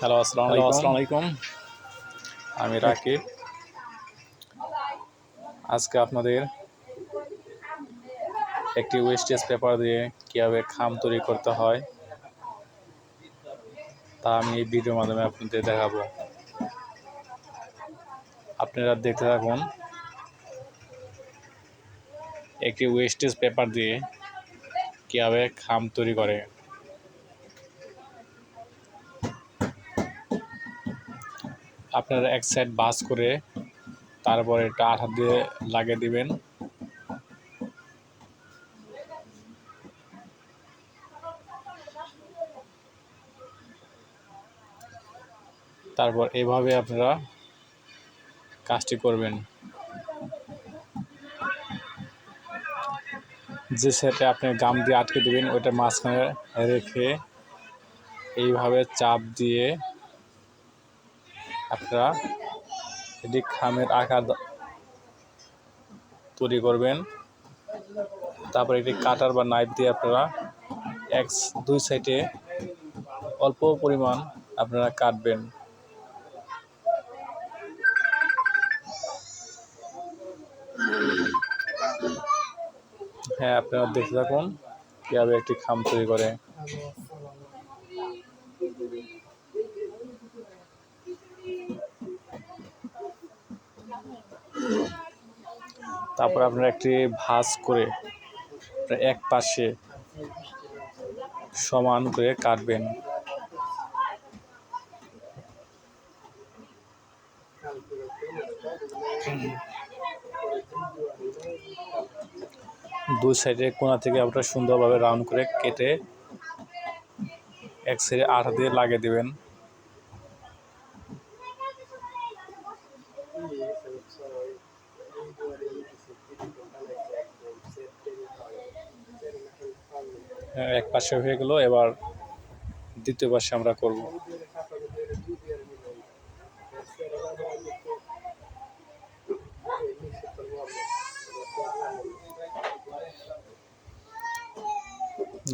Hello আসসালামু আসসালামু আলাইকুম আমি রাকিব আজকে আপনাদের একটি ওয়েস্টেজ পেপার দিয়ে কীভাবে খাম তৈরি করতে হয় তা আমি এই ভিডিওর মাধ্যমে আপনাদের দেখাবো। আপনারা দেখতে থাকুন। একটি ওয়েস্টেজ পেপার দিয়ে কীভাবে খাম তৈরি করে। আপনারা এক সাইড বাস করে তারপরে এটা আঠা দিয়ে লাগিয়ে দিবেন। তারপর এভাবে আপনারা কাজটি করবেন। যে সেটে আপনি গাম দিয়ে আটকে দিবেন ওইটা মাঝখানে রেখে এইভাবে চাপ দিয়ে আপনারা এটি খামের আকার তৈরি করবেন। তারপর একটি কাটার বা নাইফ দিয়ে আপনারা এক দুই সাইডে অল্প পরিমাণ আপনারা কাটবেন। হ্যাঁ আপনারা দেখতে থাকুন কীভাবে একটি খাম তৈরি করে। তারপর আপনারা একটি ভাঁজ করে এক পাশে সমান করে কাটবেন। দুই সাইডে কোণা থেকে আপনারা সুন্দরভাবে রাউন্ড করে কেটে এক সাইডে আঠা দিয়ে লাগিয়ে দেবেন। এক পাশে হয়ে গেল এবার দ্বিতীয় পাশে আমরা করব।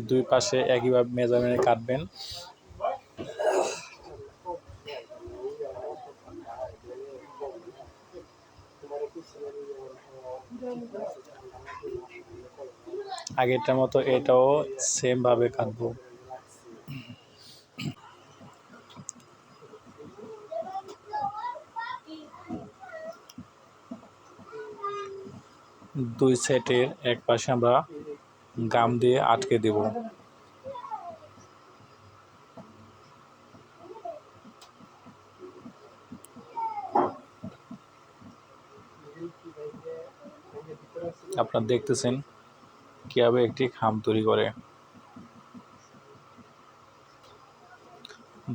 দুই পাশে একইভাবে মেজারমেন্টে কাটবেন। আগেরটার মতো এটাও সেম ভাবে কাটবো। দুই সেটের এক পাশে আমরা গাম দিয়ে আটকে দেব। আপনারা দেখতেছেন কীভাবে একটি খাম তৈরি করে?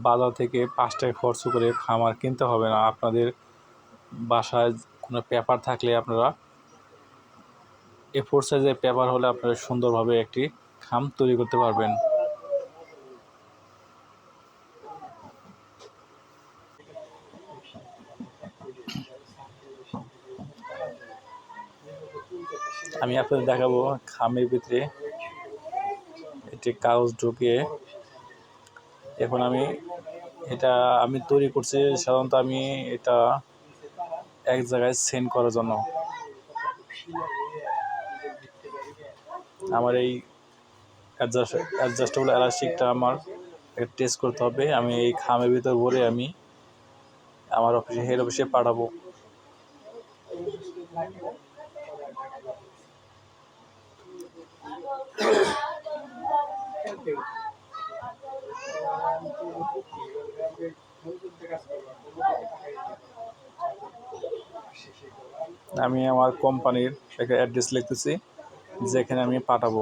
বাজার থেকে পাঁচ টাকা খরচ করে খামার কিনতে হবে না। আপনাদের বাসায় কোনো পেপার থাকলে আপনারা এ ফোর সাইজের পেপার হলে আপনারা সুন্দরভাবে একটি খাম তৈরি করতে পারবেন। আমি আপনাদের দেখাবো খামের ভিতরে একটি কাগজ ঢুকিয়ে। এখন আমি এটা আমি তৈরি করছি, সাধারণত আমি এটা এক জায়গায় সেন্ড করার জন্য। আমার এই অ্যাডজাস্ট, অ্যাডজাস্টেবল এলাস্টিকটা আমার টেস্ট করতে হবে। আমি এই খামের ভিতর ভরে আমি আমার অফিসে, হেড অফিসে পাঠাবো। আমি আমার কোম্পানির একটা অ্যাড্রেস লিখতেছি যেখানে আমি পাঠাবো।